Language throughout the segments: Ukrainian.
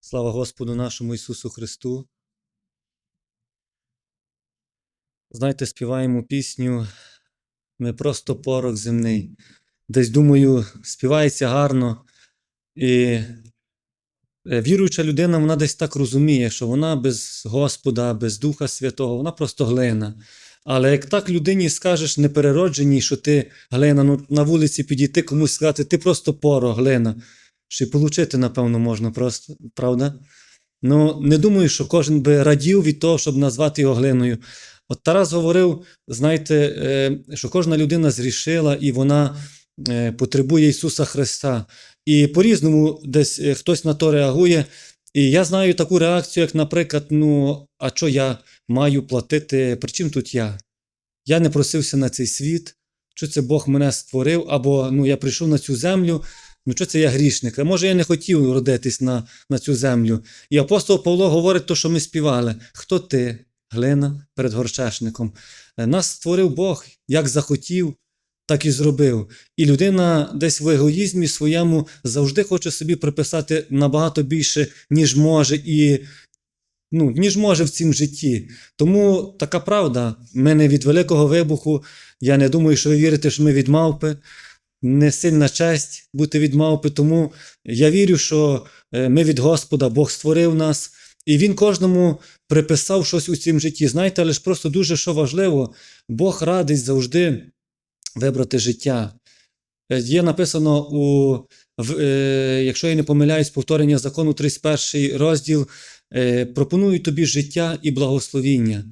Слава Господу нашому Ісусу Христу. Знаєте, співаємо пісню Ми просто порох земний. Десь, думаю, співається гарно. І е, віруюча людина, вона десь так розуміє, що вона без Господа, без Духа Святого, вона просто глина. Але як так людині скажеш непереродженій, що ти глина, ну на вулиці підійти комусь сказати, ти просто порох, глина. Ще й получити, напевно, можна просто, правда? Ну, не думаю, що кожен би радів від того, щоб назвати його глиною. От Тарас говорив, знаєте, е, що кожна людина зрішила і вона е, потребує Ісуса Христа. І по-різному десь е, хтось на то реагує. І я знаю таку реакцію, як, наприклад, ну, а що я маю платити? При чим тут я? Я не просився на цей світ, що це Бог мене створив, або ну, я прийшов на цю землю. Ну, що це я грішник? А може, я не хотів родитись на, на цю землю. І апостол Павло говорить, то, що ми співали: хто ти, глина перед горшешником? Е, Нас створив Бог, як захотів, так і зробив. І людина десь в егоїзмі своєму завжди хоче собі приписати набагато більше, ніж може, і ну, ніж може в цім житті. Тому така правда. Ми не від великого вибуху. Я не думаю, що ви вірите, що ми від мавпи не сильна честь бути від мавпи, тому я вірю, що е, ми від Господа, Бог створив нас, і Він кожному приписав щось у цім житті. Знаєте, але ж просто дуже що важливо, Бог радить завжди вибрати життя. Е, Є написано у, в, е, якщо я не помиляюсь, повторення закону 31 розділ. Е, пропоную тобі життя і благословіння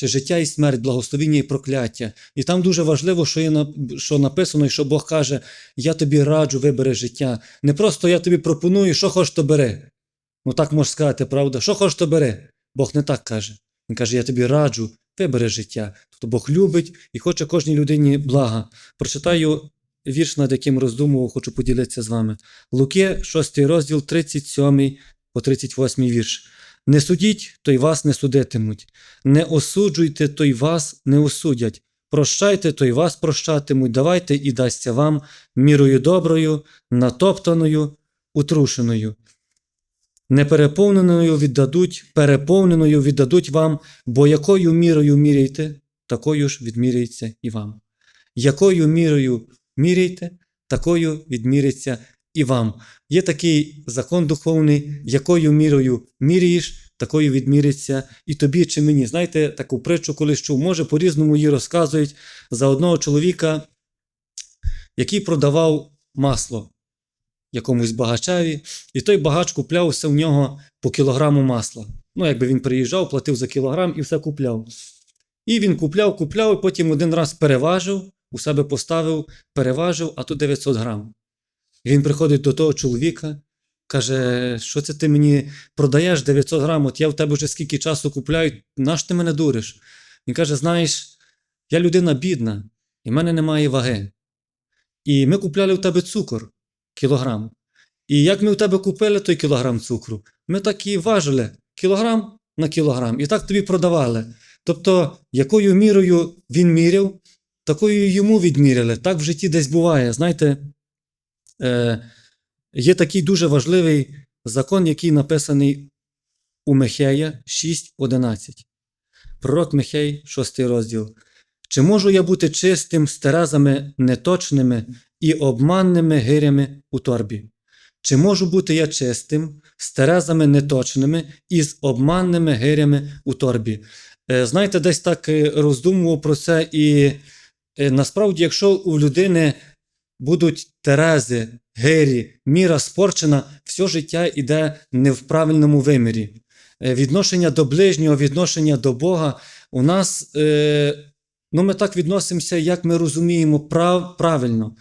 чи життя і смерть, благословіння і прокляття. І там дуже важливо, що є що написано, і що Бог каже: Я тобі раджу, вибери життя. Не просто я тобі пропоную, що хочеш, то бери. Ну так можеш сказати, правда? Що хочеш, то бери. Бог не так каже. Він каже: Я тобі раджу, вибери життя. Тобто Бог любить і хоче кожній людині блага. Прочитаю вірш, над яким роздумував, хочу поділитися з вами. Луки, 6 розділ, 37 по 38 вірш. Не судіть, то й вас не судитимуть. Не осуджуйте, то й вас не осудять. Прощайте, то й вас прощатимуть. Давайте і дасться вам мірою доброю, натоптаною, утрушеною. Непереповненою віддадуть, переповненою віддадуть вам, бо якою мірою міряйте, такою ж відміряється і вам. Якою мірою міряйте, такою відміряться і вам. Є такий закон духовний, якою мірою міряєш, такою відміряться і тобі чи мені. Знаєте, таку притчу колись чув, може, по-різному її розказують за одного чоловіка, який продавав масло якомусь багачеві, і той багач куплявся в нього по кілограму масла. Ну, якби він приїжджав, платив за кілограм і все купляв. І він купляв, купляв, і потім один раз переважив, у себе поставив, переважив, а тут 900 грам. Він приходить до того чоловіка, каже, що це ти мені продаєш 900 грам, от я в тебе вже скільки часу купляю, наш ти мене дуриш? Він каже: знаєш, я людина бідна, і в мене немає ваги. І ми купляли в тебе цукор кілограм. І як ми в тебе купили той кілограм цукру, ми так і важили кілограм на кілограм, і так тобі продавали. Тобто, якою мірою він міряв, такою йому відміряли. Так в житті десь буває. Знаєте, є такий дуже важливий закон, який написаний у Михея 6.11. Пророк Михей, 6 розділ. Чи можу я бути чистим з неточними і обманними гирями у торбі? Чи можу бути я чистим з терезами неточними і з обманними гирями у торбі? Е, Знаєте, десь так е, роздумував про це, і е, насправді, якщо у людини будуть терези, гирі, міра спорчена, все життя йде не в правильному вимірі. Е, Відношення до ближнього, відношення до Бога у нас, е, ну ми так відносимося, як ми розуміємо прав, правильно.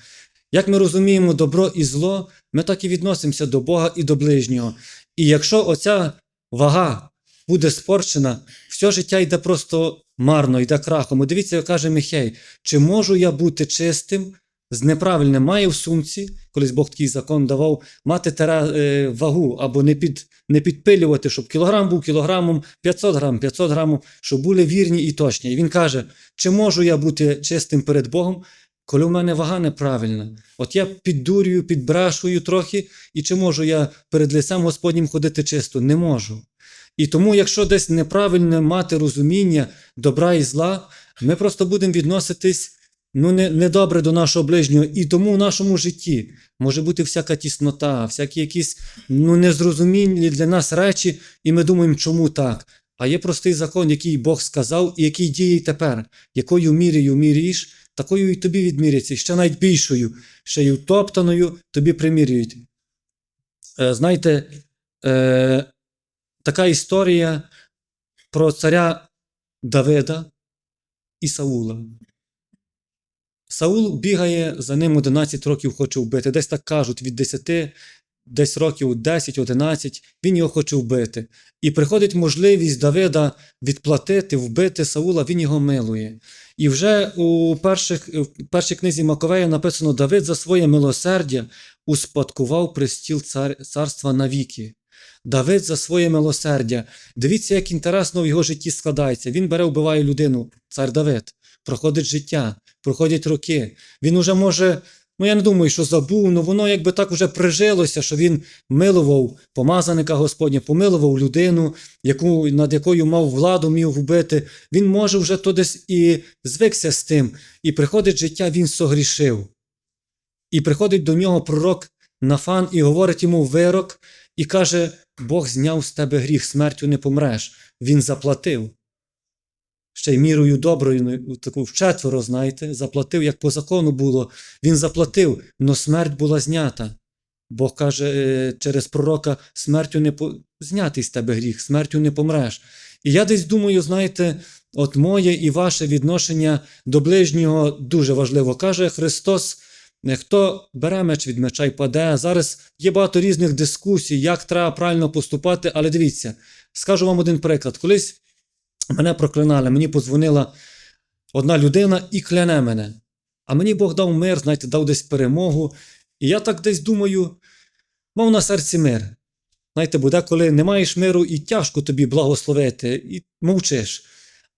Як ми розуміємо добро і зло, ми так і відносимося до Бога і до ближнього. І якщо оця вага буде спорчена, все життя йде просто марно, йде крахом. Дивіться, каже Михей, чи можу я бути чистим з неправильним? Має в сумці, колись Бог такий закон давав, мати тера, е, вагу або не, під, не підпилювати, щоб кілограм був кілограмом, 500 грам, 500 грамів, щоб були вірні і точні. І він каже, чи можу я бути чистим перед Богом, коли в мене вага неправильна. От я піддурюю, підбрашую трохи, і чи можу я перед лицем Господнім ходити чисто? Не можу. І тому, якщо десь неправильне мати розуміння добра і зла, ми просто будемо відноситись ну, не, недобре до нашого ближнього. І тому в нашому житті може бути всяка тіснота, всякі якісь ну, незрозумілі для нас речі, і ми думаємо, чому так. А є простий закон, який Бог сказав, і який діє й тепер. Якою мірою міряєш, такою і тобі відміряться, ще навіть більшою, ще й утоптаною тобі примірюють. Е, знаєте, е, така історія про царя Давида і Саула. Саул бігає за ним 11 років, хоче вбити. Десь так кажуть, від 10, десь років 10-11, він його хоче вбити. І приходить можливість Давида відплатити, вбити Саула, він його милує. І вже у перших, в першій книзі Маковея написано: Давид за своє милосердя успадкував престіл цар, царства навіки. Давид за своє милосердя. Дивіться, як інтересно в його житті складається. Він бере, вбиває людину, цар Давид, проходить життя, проходять роки. Він уже може, ну я не думаю, що забув, але воно якби так вже прижилося, що він милував помазаника Господня, помилував людину, яку, над якою мав владу, міг вбити. Він може вже то десь і звикся з тим. І приходить життя, він согрішив. І приходить до нього пророк Нафан і говорить йому вирок, і каже: Бог зняв з тебе гріх, смертю не помреш. Він заплатив. Ще й мірою доброю, ну, таку вчетверо, знаєте, заплатив, як по закону було. Він заплатив, але смерть була знята. Бог каже е, через пророка: смертю не по... знятий з тебе гріх, смертю не помреш. І я десь думаю, знаєте, от моє і ваше відношення до ближнього дуже важливо. Каже Христос. Хто бере меч від меча й паде. Зараз є багато різних дискусій, як треба правильно поступати, але дивіться, скажу вам один приклад. Колись мене проклинали, мені подзвонила одна людина і кляне мене. А мені Бог дав мир, знаєте, дав десь перемогу. І я так десь думаю, мав на серці мир. Знаєте, буде, коли не маєш миру, і тяжко тобі благословити, і мовчиш.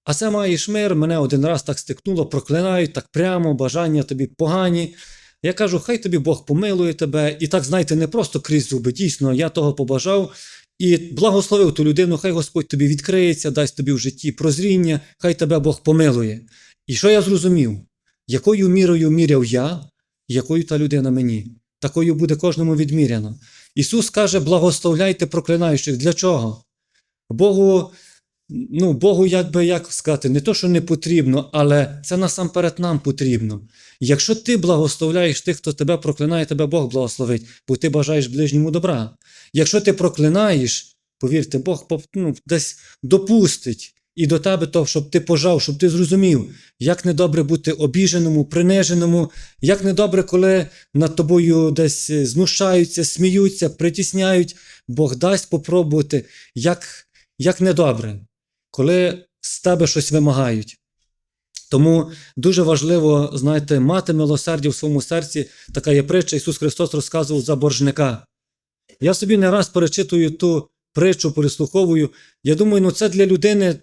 А це маєш мир, мене один раз так стикнуло, проклинають так прямо, бажання тобі погані. Я кажу, хай тобі Бог помилує тебе. І так, знаєте, не просто крізь зуби. Дійсно, я того побажав і благословив ту людину, хай Господь тобі відкриється, дасть тобі в житті прозріння, хай тебе Бог помилує. І що я зрозумів? Якою мірою міряв я, якою та людина мені? Такою буде кожному відміряно. Ісус каже: благословляйте проклинаючих. Для чого? Богу ну, Богу, як би як сказати, не то, що не потрібно, але це насамперед нам потрібно. Якщо ти благословляєш тих, хто тебе проклинає, тебе Бог благословить, бо ти бажаєш ближньому добра. Якщо ти проклинаєш, повірте, Бог ну, десь допустить і до тебе то, щоб ти пожав, щоб ти зрозумів, як недобре бути обіженому, приниженому, як недобре, коли над тобою десь знущаються, сміються, притісняють, Бог дасть попробувати, як, як недобре коли з тебе щось вимагають. Тому дуже важливо, знаєте, мати милосердя в своєму серці. Така є притча, Ісус Христос розказував за боржника. Я собі не раз перечитую ту притчу, переслуховую. Я думаю, ну це для людини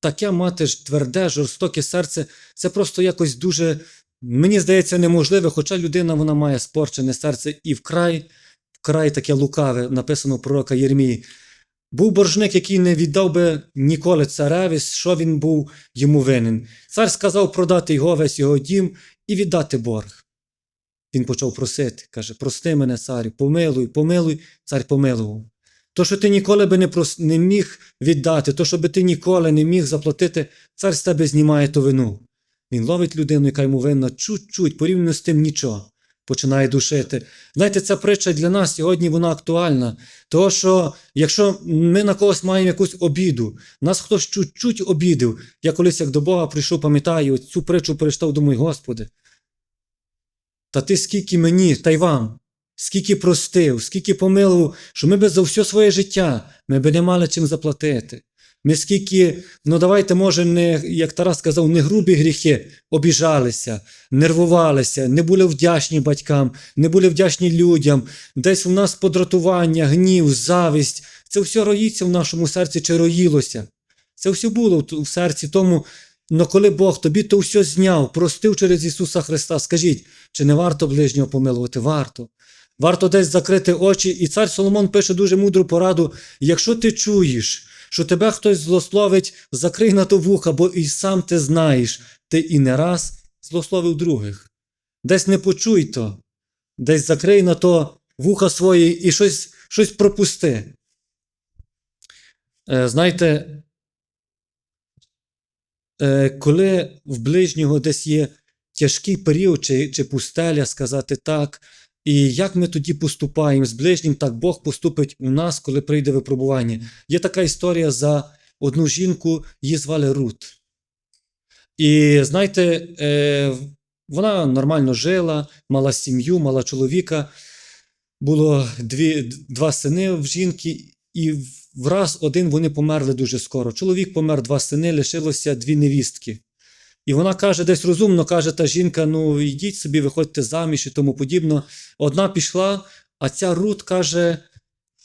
таке мати ж тверде, жорстоке серце. Це просто якось дуже, мені здається, неможливе, хоча людина вона має спорчене серце і вкрай, вкрай таке лукаве, написано у пророка Єрмії. Був боржник, який не віддав би ніколи цареві, що він був йому винен. Цар сказав продати його весь його дім і віддати борг. Він почав просити, каже: Прости мене, царю, помилуй, помилуй, цар помилував. То, що ти ніколи би не прос... не міг віддати, то, що би ти ніколи не міг заплатити, цар з тебе знімає ту вину. Він ловить людину, яка йому винна, чуть-чуть, порівняно з тим нічого починає душити. Знаєте, ця притча для нас сьогодні вона актуальна. Тому що якщо ми на когось маємо якусь обіду, нас хтось чуть-чуть обідив. Я колись як до Бога прийшов, пам'ятаю, цю притчу перечитав, думаю, Господи. Та ти скільки мені, та й вам, скільки простив, скільки помилував, що ми би за все своє життя ми би не мали чим заплатити. Ми скільки, ну давайте, може, не, як Тарас сказав, не грубі гріхи обіжалися, нервувалися, не були вдячні батькам, не були вдячні людям, десь у нас подратування, гнів, завість. Це все роїться в нашому серці чи роїлося. Це все було в серці тому. Но коли Бог тобі то все зняв, простив через Ісуса Христа, скажіть, чи не варто ближнього помилувати? Варто. Варто десь закрити очі. І цар Соломон пише дуже мудру пораду: якщо ти чуєш, що тебе хтось злословить, закрий на то вуха, бо і сам ти знаєш, ти і не раз злословив других. Десь не почуй то, десь закрий на то вуха свої і щось, щось пропусти. Е, знаєте, е, коли в ближнього десь є тяжкий період чи, чи пустеля, сказати так, і як ми тоді поступаємо з ближнім, так Бог поступить у нас, коли прийде випробування. Є така історія за одну жінку, її звали Рут. І знаєте, е, вона нормально жила, мала сім'ю, мала чоловіка. Було дві, два сини в жінки, і враз один вони померли дуже скоро. Чоловік помер, два сини, лишилося дві невістки. І вона каже, десь розумно каже та жінка: ну йдіть собі, виходьте заміж і тому подібно. Одна пішла, а ця Рут каже: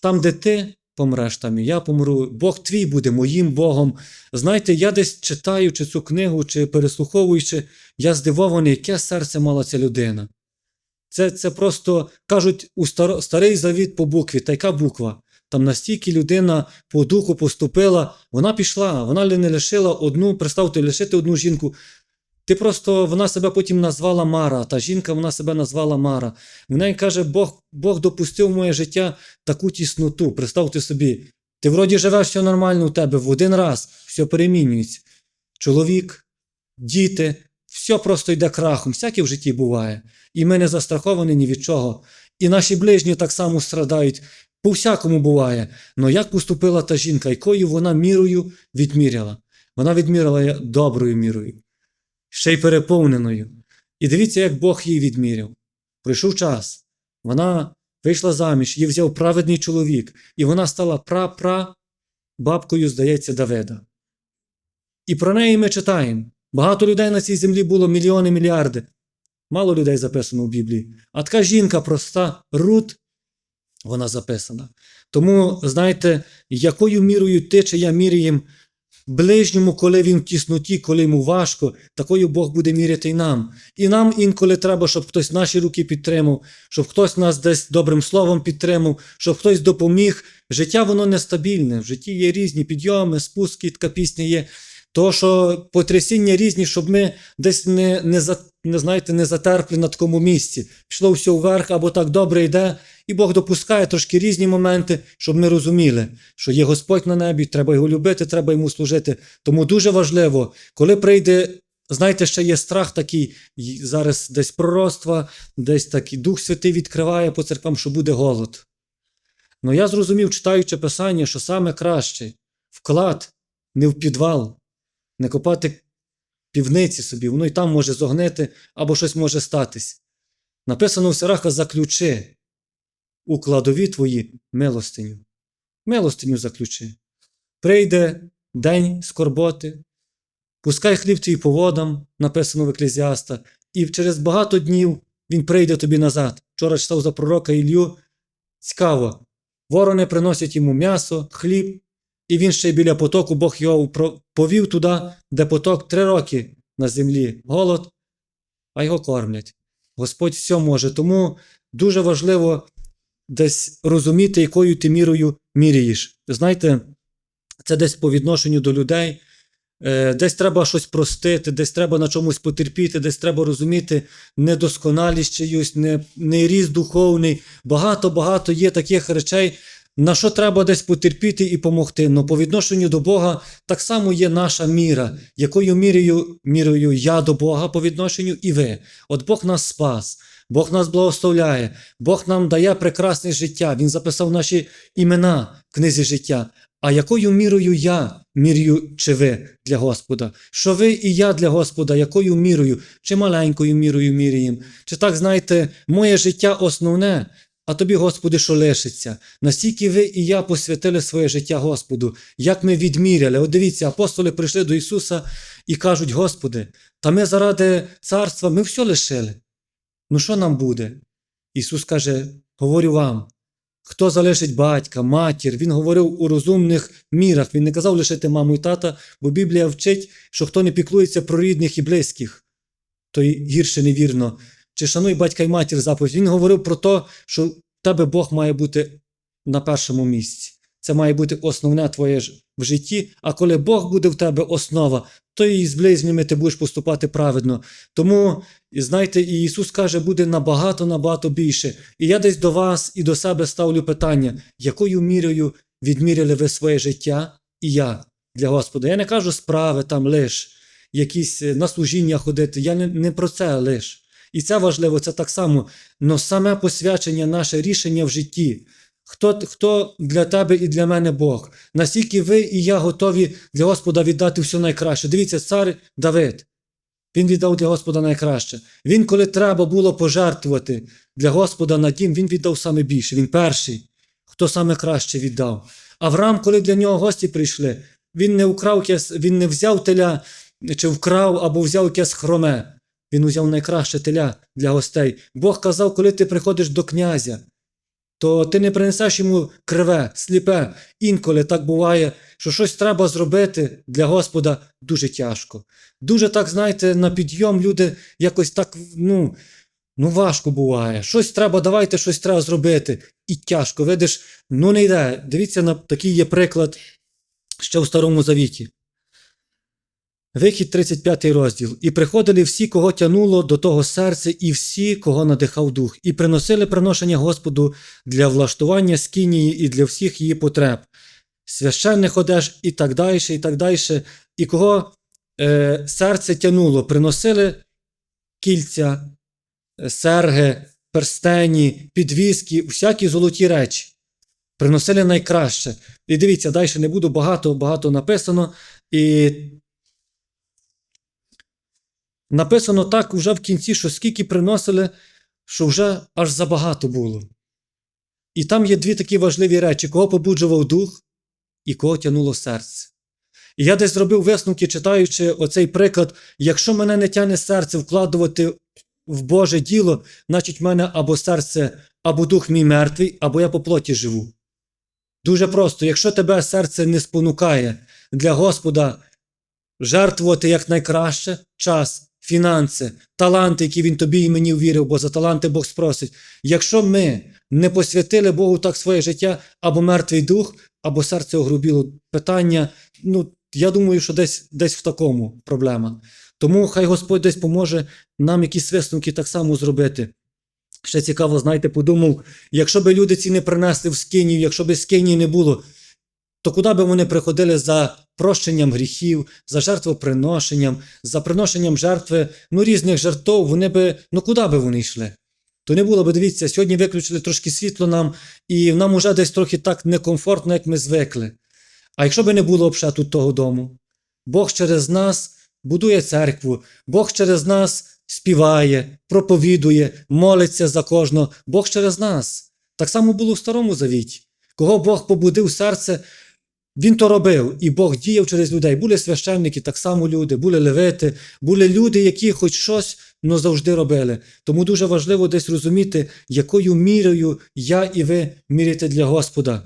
там, де ти помреш, там і я помру. Бог твій буде моїм Богом. Знаєте, я десь читаючи цю книгу чи переслуховуючи, я здивований, яке серце мала ця людина. Це, це просто кажуть у старо, старий завіт по букві, та яка буква? Там настільки людина по духу поступила, вона пішла, вона не лишила одну, представте, лишити одну жінку. Ти просто вона себе потім назвала Мара, та жінка вона себе назвала Мара. Вона каже, Бог, Бог допустив в моє життя таку тісноту. Представте собі, ти вроді живеш все нормально у тебе, в один раз все перемінюється. Чоловік, діти, все просто йде крахом, всяке в житті буває. І ми не застраховані ні від чого. І наші ближні так само страдають. По всякому буває. Но як поступила та жінка, якою вона мірою відміряла? Вона відміряла доброю мірою, ще й переповненою. І дивіться, як Бог її відміряв. Прийшов час. Вона вийшла заміж, її взяв праведний чоловік, і вона стала пра-пра бабкою, здається, Давида. І про неї ми читаємо. Багато людей на цій землі було мільйони, мільярди. Мало людей записано в Біблії. А така жінка проста, Рут, вона записана. Тому, знаєте, якою мірою ти чи я міряємо ближньому, коли він в тісноті, коли йому важко, такою Бог буде міряти й нам. І нам інколи треба, щоб хтось наші руки підтримав, щоб хтось нас десь добрим словом підтримав, щоб хтось допоміг. Життя воно нестабільне. В житті є різні підйоми, спуски, така пісня є. То, що потрясіння різні, щоб ми десь не не, за, не, знаєте, не затерпли на такому місці. Пішло все вверх або так добре йде, і Бог допускає трошки різні моменти, щоб ми розуміли, що є Господь на небі, треба його любити, треба йому служити. Тому дуже важливо, коли прийде, знаєте, ще є страх такий, зараз десь пророцтва, десь такий Дух Святий відкриває по церквам, що буде голод. Ну я зрозумів, читаючи Писання, що саме краще вклад не в підвал не копати півниці собі, воно й там може зогнити або щось може статись. Написано в Сираха заключи у кладові твої милостиню. Милостиню заключи. Прийде день скорботи, пускай хліб твій по водам, написано в Еклезіаста, і через багато днів він прийде тобі назад. Вчора читав за пророка Ілью. Цікаво, ворони приносять йому м'ясо, хліб, і він ще й біля потоку Бог його повів туди, де поток три роки на землі голод, а його кормлять. Господь все може. Тому дуже важливо десь розуміти, якою ти мірою міряєш. Знаєте, це десь по відношенню до людей. Е, десь треба щось простити, десь треба на чомусь потерпіти, десь треба розуміти недосконалість чиюсь, не, не ріст духовний. Багато-багато є таких речей, на що треба десь потерпіти і помогти. Но по відношенню до Бога так само є наша міра, якою мірою, мірою я до Бога по відношенню і ви. От Бог нас спас, Бог нас благословляє, Бог нам дає прекрасне життя. Він записав наші імена в книзі життя. А якою мірою я мірю чи ви для Господа? Що ви і я для Господа, якою мірою, чи маленькою мірою міряємо? Чи так знаєте, моє життя основне, а тобі, Господи, що лишиться. Настільки ви і я посвятили своє життя Господу, як ми відміряли. От дивіться, апостоли прийшли до Ісуса і кажуть: Господи, та ми заради царства ми все лишили. Ну що нам буде? Ісус каже: Говорю вам, хто залишить батька, матір. Він говорив у розумних мірах. Він не казав лишити маму і тата, бо Біблія вчить, що хто не піклується про рідних і близьких, то й гірше невірно. Чи шануй батька і матір заповідь. Він говорив про те, що в тебе Бог має бути на першому місці. Це має бути основне твоє в житті. А коли Бог буде в тебе основа, то і з ближніми ти будеш поступати праведно. Тому, знаєте, і Ісус каже, буде набагато набагато більше. І я десь до вас і до себе ставлю питання, якою мірою відміряли ви своє життя і я для Господа. Я не кажу справи там лиш, якісь на служіння ходити. Я не, не про це лиш. І це важливо, це так само. Но саме посвячення, наше рішення в житті. Хто, хто для тебе і для мене Бог? Наскільки ви і я готові для Господа віддати все найкраще? Дивіться, цар Давид. Він віддав для Господа найкраще. Він, коли треба було пожертвувати для Господа на дім, він віддав саме більше. Він перший, хто саме краще віддав. Авраам, коли для нього гості прийшли, він не украв він не взяв теля, чи вкрав або взяв якесь хроме. Він узяв найкраще теля для гостей. Бог казав, коли ти приходиш до князя, то ти не принесеш йому криве, сліпе. Інколи так буває, що щось треба зробити для Господа дуже тяжко. Дуже так, знаєте, на підйом люди якось так, ну, ну важко буває. Щось треба, давайте щось треба зробити. І тяжко. Видиш, ну не йде. Дивіться, на такий є приклад ще в Старому Завіті. Вихід 35 розділ. І приходили всі, кого тянуло до того серця, і всі, кого надихав дух, і приносили приношення Господу для влаштування скинії і для всіх її потреб. Священних одеж і так далі, і так далі. І кого е, серце тянуло, приносили кільця, е, серги, перстені, підвіски, всякі золоті речі. Приносили найкраще. І дивіться, далі не буду багато, багато написано. І Написано так вже в кінці, що скільки приносили, що вже аж забагато було. І там є дві такі важливі речі: кого побуджував дух і кого тянуло серце. І я десь зробив висновки, читаючи оцей приклад: якщо мене не тяне серце вкладувати в Боже діло, значить в мене або серце, або дух мій мертвий, або я по плоті живу. Дуже просто, якщо тебе серце не спонукає для Господа жертвувати якнайкраще час, фінанси, таланти, які він тобі і мені ввірив, бо за таланти Бог спросить. Якщо ми не посвятили Богу так своє життя, або мертвий дух, або серце огрубіло, питання, ну, я думаю, що десь, десь в такому проблема. Тому хай Господь десь поможе нам якісь висновки так само зробити. Ще цікаво, знаєте, подумав, якщо би люди ці не принесли в скинів, якщо би скинів не було, то куди би вони приходили за прощенням гріхів, за жертвоприношенням, за приношенням жертви, ну різних жертв, вони би, ну куди би вони йшли? То не було би, дивіться, сьогодні виключили трошки світло нам, і нам уже десь трохи так некомфортно, як ми звикли. А якщо би не було б ще тут того дому, Бог через нас будує церкву, Бог через нас співає, проповідує, молиться за кожного, Бог через нас. Так само було в Старому Завіті. Кого Бог побудив серце, він то робив, і Бог діяв через людей. Були священники, так само люди, були левити, були люди, які хоч щось но завжди робили. Тому дуже важливо десь розуміти, якою мірою я і ви міряєте для Господа.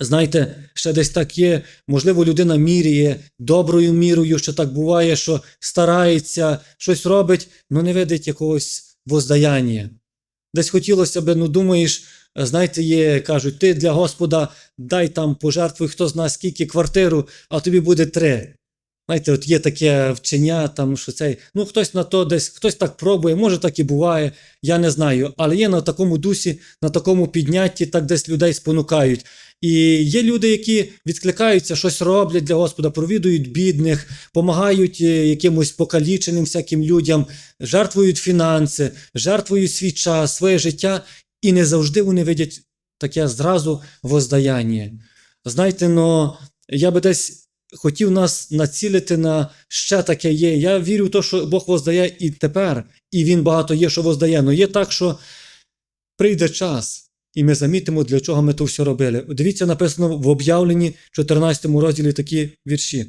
Знаєте, ще десь так є, можливо, людина міряє доброю мірою, що так буває, що старається, щось робить, але не видить якогось воздаяння. Десь хотілося б, ну думаєш, знаєте, є, кажуть, ти для Господа дай там пожертвуй, хто знає скільки квартиру, а тобі буде три. Знаєте, от є таке вчення, там, що цей, ну хтось на то десь, хтось так пробує, може так і буває, я не знаю. Але є на такому дусі, на такому піднятті, так десь людей спонукають. І є люди, які відкликаються, щось роблять для Господа, провідують бідних, допомагають якимось покаліченим всяким людям, жертвують фінанси, жертвують свій час, своє життя, і не завжди вони видять таке зразу воздаяння. Знаєте, ну, я би десь хотів нас націлити на ще таке є. Я вірю в те, що Бог воздає і тепер, і Він багато є, що воздає. Ну є так, що прийде час, і ми замітимо, для чого ми то все робили. Дивіться, написано в об'явленні 14 розділі такі вірші.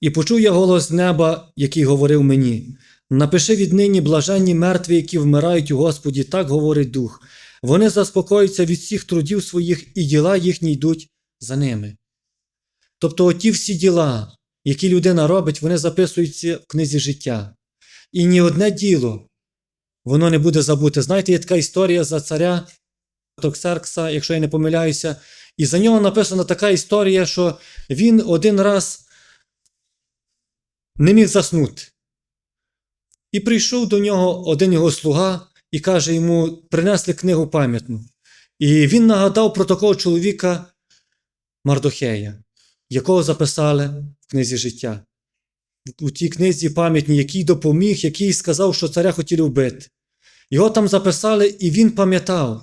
І почув я голос неба, який говорив мені: Напиши віднині блаженні мертві, які вмирають у Господі, так говорить Дух. вони заспокоюються від всіх трудів своїх, і діла їхні йдуть за ними. Тобто, оті всі діла, які людина робить, вони записуються в книзі життя. І ні одне діло воно не буде забуте. Знаєте, є така історія за царя Токсеркса, якщо я не помиляюся, і за нього написана така історія, що він один раз не міг заснути. І прийшов до нього один його слуга і каже йому: принесли книгу пам'ятну. І він нагадав про такого чоловіка Мардохея, якого записали в книзі життя. У тій книзі пам'ятній, який допоміг, який сказав, що царя хотіли вбити. Його там записали, і він пам'ятав.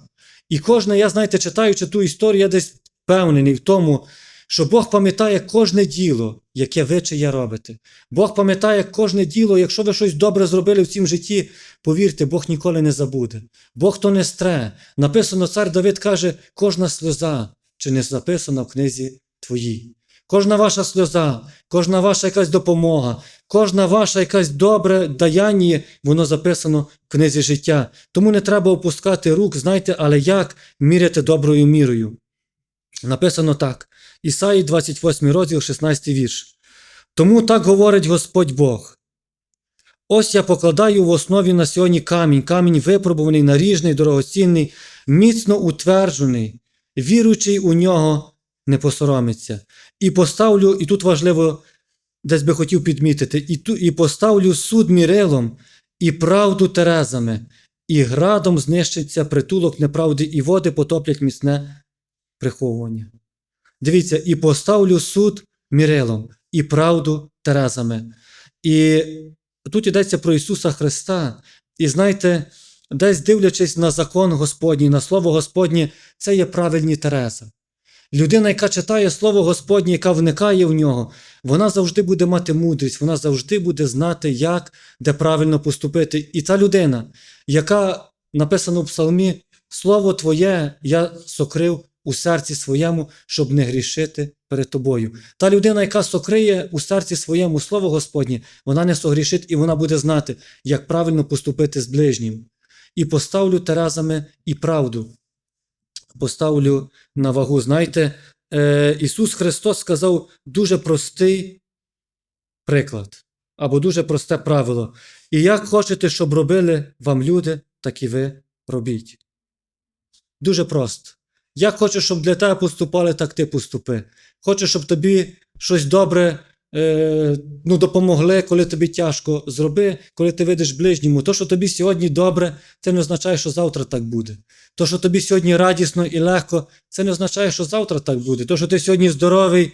І кожне, я знаєте, читаючи ту історію, я десь впевнений в тому, що Бог пам'ятає кожне діло, яке ви чи я робите. Бог пам'ятає кожне діло, якщо ви щось добре зробили в цім житті, повірте, Бог ніколи не забуде. Бог то не стре. Написано, цар Давид каже, кожна сльоза чи не записана в книзі твоїй. Кожна ваша сльоза, кожна ваша якась допомога, кожна ваша якась добре даяння, воно записано в книзі життя. Тому не треба опускати рук, знаєте, але як міряти доброю мірою. Написано так. Ісаї 28 розділ, 16 вірш. Тому так говорить Господь Бог. Ось я покладаю в основі на сьогодні камінь, камінь випробуваний, наріжний, дорогоцінний, міцно утверджений, віруючий у нього не посоромиться. І поставлю, і тут важливо, десь би хотів підмітити, і, ту, і поставлю суд мірилом, і правду терезами, і градом знищиться притулок неправди, і води потоплять міцне приховування. Дивіться, і поставлю суд мірилом, і правду терезами. І тут йдеться про Ісуса Христа. І знаєте, десь дивлячись на закон Господній, на Слово Господнє, це є правильні терези. Людина, яка читає Слово Господнє, яка вникає в нього, вона завжди буде мати мудрість, вона завжди буде знати, як, де правильно поступити. І та людина, яка написано в Псалмі, Слово Твоє я сокрив у серці своєму, щоб не грішити перед тобою. Та людина, яка сокриє у серці своєму Слово Господнє, вона не согрішить і вона буде знати, як правильно поступити з ближнім. І поставлю теразами і правду. Поставлю на вагу. Знаєте, е, Ісус Христос сказав дуже простий приклад або дуже просте правило. І як хочете, щоб робили вам люди, так і ви робіть. Дуже просто. Як хочеш, щоб для тебе поступали, так ти поступи. Хочеш, щоб тобі щось добре е, ну, допомогли, коли тобі тяжко, зроби, коли ти видиш ближньому. То, що тобі сьогодні добре, це не означає, що завтра так буде. То, що тобі сьогодні радісно і легко, це не означає, що завтра так буде. То, що ти сьогодні здоровий,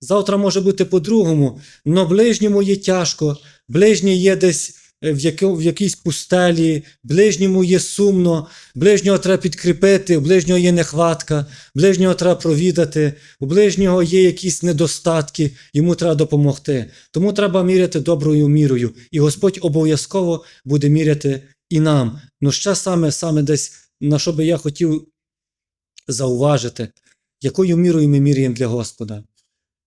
завтра може бути по-другому. Но ближньому є тяжко, ближній є десь в, яко, в якійсь пустелі, ближньому є сумно, ближнього треба підкріпити, у ближнього є нехватка, ближнього треба провідати, у ближнього є якісь недостатки, йому треба допомогти. Тому треба міряти доброю мірою. І Господь обов'язково буде міряти і нам. Ну ще саме, саме десь, на що би я хотів зауважити, якою мірою ми міряємо для Господа.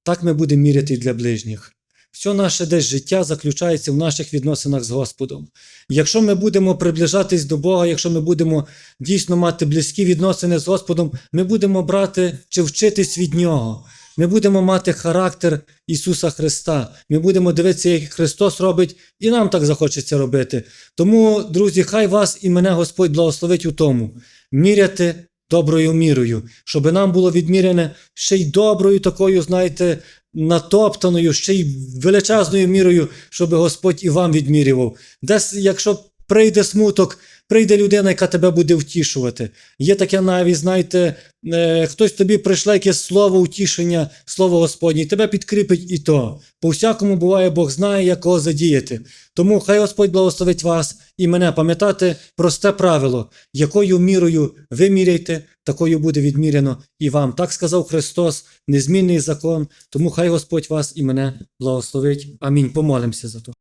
Так ми будемо міряти і для ближніх. Все наше десь життя заключається в наших відносинах з Господом. Якщо ми будемо приближатись до Бога, якщо ми будемо дійсно мати близькі відносини з Господом, ми будемо брати чи вчитись від Нього. Ми будемо мати характер Ісуса Христа. Ми будемо дивитися, як Христос робить, і нам так захочеться робити. Тому, друзі, хай вас і мене Господь благословить у тому, міряти доброю мірою, щоб нам було відмірене ще й доброю такою, знаєте, натоптаною, ще й величезною мірою, щоб Господь і вам відмірював. Десь, якщо прийде смуток, прийде людина, яка тебе буде втішувати. Є таке навіть, знаєте, е, хтось тобі прийшле якесь слово утішення, слово Господнє, і тебе підкріпить і то. По всякому буває, Бог знає, як кого задіяти. Тому хай Господь благословить вас і мене пам'ятати просте правило, якою мірою ви міряєте, такою буде відміряно і вам. Так сказав Христос, незмінний закон. Тому хай Господь вас і мене благословить. Амінь. Помолимося за то.